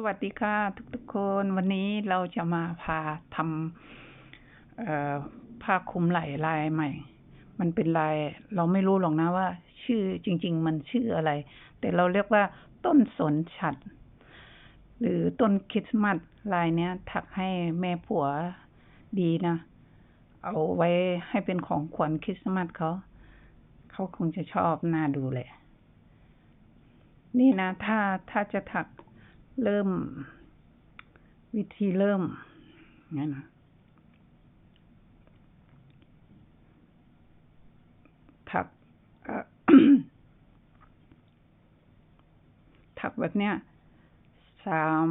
สวัสดีค่ะ ทุกๆคนวันนี้เราจะมาพาทำผ้าคลุมไหล่ลายใหม่ มันเป็นลายเราไม่รู้หรอกนะว่า ชื่อจริง ๆ มันชื่ออะไร แต่เราเรียกว่าต้นสนฉัด หรือต้นคริสต์มาสลายเนี้ยถักให้แม่ผัวดีนะ เอาไว้ให้เป็นของขวัญคริสต์มาสเขาเขาคงจะชอบน่าดูแหละ นี่นะ ถ้าถ้าจะถัก เริ่ม วิธีเริ่มงั้นนะถักถักแบบเนี้ยสาม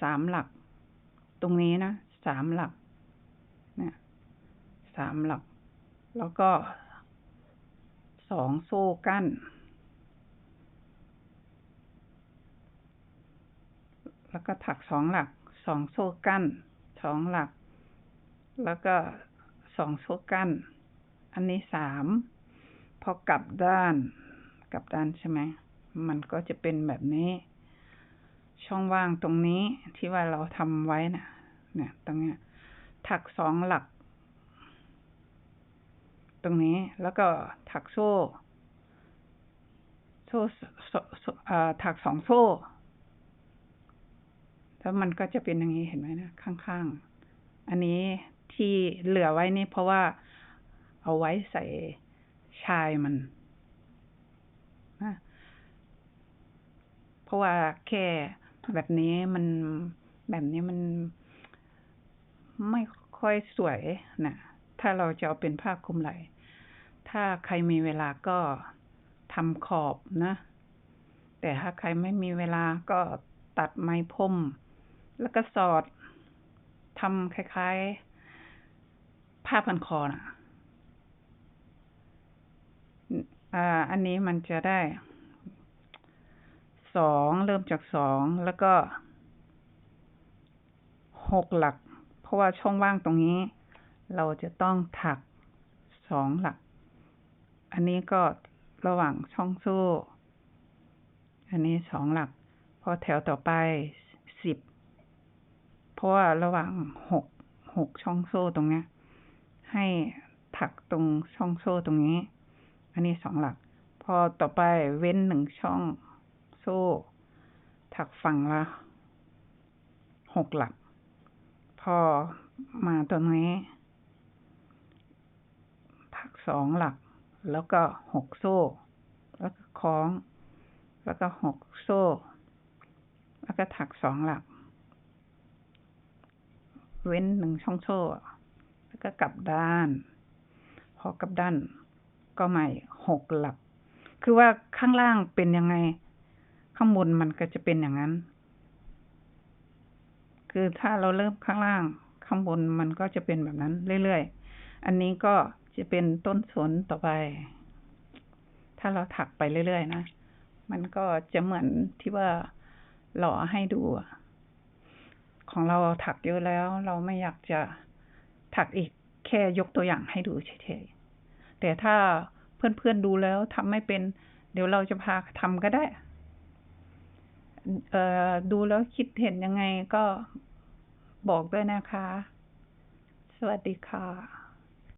สามหลัก ตรงนี้นะสามหลัก เนี่ยสามหลัก แล้วก็สองโซ่กั้น แล้วก็ถักสองหลักสองโซ่กั้นสองหลัก แล้วก็สองโซ่กั้น อันนี้สามพอกลับด้าน กลับด้านใช่ไหมมันก็จะเป็นแบบนี้ ช่องว่างตรงนี้ที่ว่าเราทำไว้นะเนี่ย ตรงเนี้ย ถักสองหลัก ตรงนี้แล้วก็ถักโซ่ โซ่ถักสองโซ่ แล้วมันก็จะเป็นอย่างนี้เห็นไหมนะข้างๆ อันนี้ที่เหลือไว้นี่เพราะว่าเอาไว้ใส่ชายมันนะเพราะว่าแค่แบบนี้มันแบบนี้มันไม่ค่อยสวยนะถ้าเราจะเอาเป็นผ้าคลุมไหล่ถ้าใครมีเวลาก็ทำขอบนะ แต่ถ้าใครไม่มีเวลาก็ตัดไม้พรม แล้วก็สอดทำคล้ายๆ ผ้าพันคอนะอ่า อันนี้มันจะได้สองเริ่มจากสองแล้วก็หกหลัก เพราะว่าช่องว่างตรงนี้ เราจะต้องถักสองหลัก อันนี้ก็ระหว่างช่องโซ่ อันนี้สองหลัก พอแถวต่อไปสิบ ราะว่าระหว่างหกหกช่องโซ่ตรงนี้ให้ถักตรงช่องโซ่ตรงนี้ อันนี้สองหลัก พอต่อไปเว้นหนึ่งช่องโซ่ ถักฝั่งละหกหลัก พอมาตรงนี้ ถักสองหลัก แล้วก็หกโซ่ แล้วก็คล้อง แล้วก็หกโซ่ แล้วก็ถักสองหลัก เว้นหนึ่งช่องโซ่แล้วก็กลับด้าน พอกลับด้าน ก็ใหม่หกหลักคือว่าข้างล่างเป็นยังไง ข้างบนมันก็จะเป็นอย่างนั้น คือถ้าเราเริ่มข้างล่าง ข้างบนมันก็จะเป็นแบบนั้นเรื่อยๆ อันนี้ก็จะเป็นต้นสนต่อไป ถ้าเราถักไปเรื่อยๆนะ มันก็จะเหมือนที่ว่าหล่อให้ดู ของเราถักเยอะแล้ว เราไม่อยากจะถักอีกแค่ยกตัวอย่างให้ดูเฉยๆแต่ถ้าเพื่อนๆดูแล้วทำไม่เป็น เดี๋ยวเราจะพาทำก็ได้เออดูแล้วคิดเห็นยังไงก็บอกด้วยนะคะ สวัสดีค่ะ